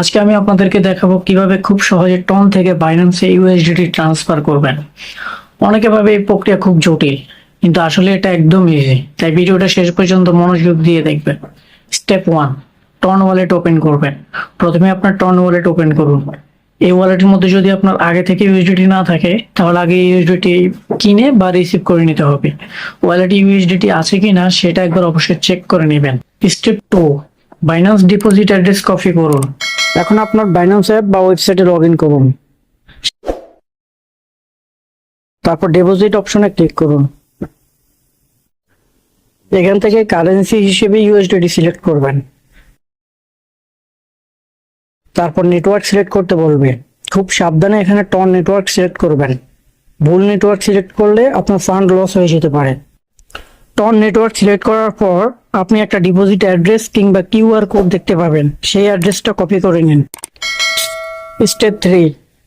আজকে আমি আপনাদেরকে দেখাবো কীভাবে খুব সহজে টন থেকে বাইন্যান্সে ইউএসডিটি ট্রান্সফার করবেন। অনেকে ভাবে এই প্রক্রিয়া খুব জটিল, কিন্তু আসলে এটা একদম ইজি তাই ভিডিওটা শেষ পর্যন্ত মনোযোগ দিয়ে দেখবেন। Step one TON wallet open করবেন। প্রথমে আপনার টন ওয়ালেট ওপেন করুন। এই ওয়ালেটের মধ্যে যদি আপনার আগে থেকে ইউএসডিটি না থাকে, তাহলে আগে ইউএসডিটি কিনে বা রিসিভ করে নিতে হবে। ওয়ালেটে ইউএসডিটি আছে কি না সেটা একবার অবশ্যই চেক করে নেবেন। Step two Binance deposit address copy করুন। এখন আপনার বাইন্যান্স অ্যাপ বা ওয়েবসাইটে লগ ইন করুন। তারপর ডিপোজিট অপশনে ক্লিক করুন। এখান থেকে কারেন্সি হিসেবে ইউএসডিটি সিলেক্ট করবেন। তারপর নেটওয়ার্ক সিলেক্ট করতে বলবে। খুব সাবধানে এখানে টন নেটওয়ার্ক সিলেক্ট করবেন। ভুল নেটওয়ার্ক সিলেক্ট করলে আপনার ফান্ড লস হয়ে যেতে পারে। টন নেটওয়ার্ক সিলেক্ট করার পর আপনি একটা ডিপোজিট অ্যাড্রেস কিংবা কিউআর কোড দেখতে পাবেন। সেই অ্যাড্রেসটা কপি করে নিন। স্টেপ থ্রি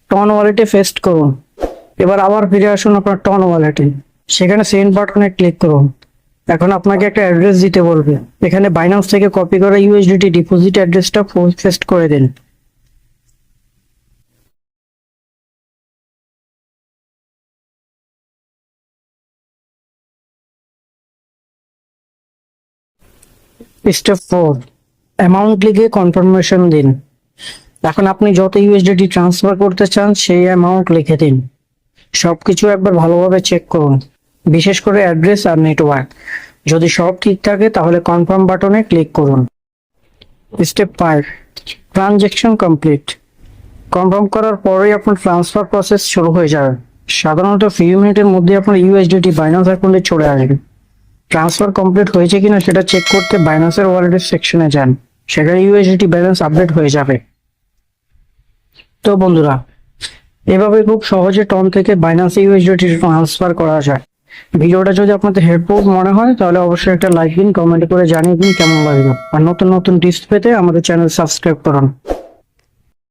টন ওয়ালেটে পেস্ট করুন। এবার আবার ফিরে আসুন আপনার টন ওয়ালেটে সেখানে সেন্ড বাটনে ক্লিক করুন। এখন আপনাকে একটা অ্যাড্রেস দিতে বলবে। এখানে বাইন্যান্স থেকে কপি করা ইউএসডিটি ডিপোজিট অ্যাড্রেসটা পেস্ট করে দিন। স্টেপ ফোর অ্যামাউন্ট লিখে কনফার্মেশন দিন। এখন আপনি যত ইউএসডিটি ট্রান্সফার করতে চান, সেই অ্যামাউন্ট লিখে দিন। সবকিছু একবার ভালোভাবে চেক করুন। বিশেষ করে অ্যাড্রেস আর নেটওয়ার্ক যদি সব ঠিক থাকে, তাহলে কনফার্ম বাটনে ক্লিক করুন। Step five transaction complete confirm করার পরেই আপনার ট্রান্সফার প্রসেস শুরু হয়ে যাবে। সাধারণত ফিউ মিনিটের মধ্যে আপনার ইউএসডিটি বাইন্যান্স অ্যাকাউন্টে চলে আসবে। ট্রান্সফার কমপ্লিট হয়েছে কিনা সেটা চেক করতে বাইন্যান্সের ওয়ালেটের সেকশনে যান। সেখানে ইউএসডিটি ব্যালেন্স আপডেট হয়ে যাবে। তো বন্ধুরা, এভাবে খুব সহজে টন থেকে বাইন্যান্সে ইউএসডিটি ট্রান্সফার করা যায়। ভিডিওটা যদি আপনাদের হেল্পফুল মনে হয়, তাহলে অবশ্যই একটা লাইক দিন কমেন্ট করে জানিয়ে দিন কেমন লাগল। আর নতুন নতুন টিপস পেতে আমাদের চ্যানেল সাবস্ক্রাইব করুন।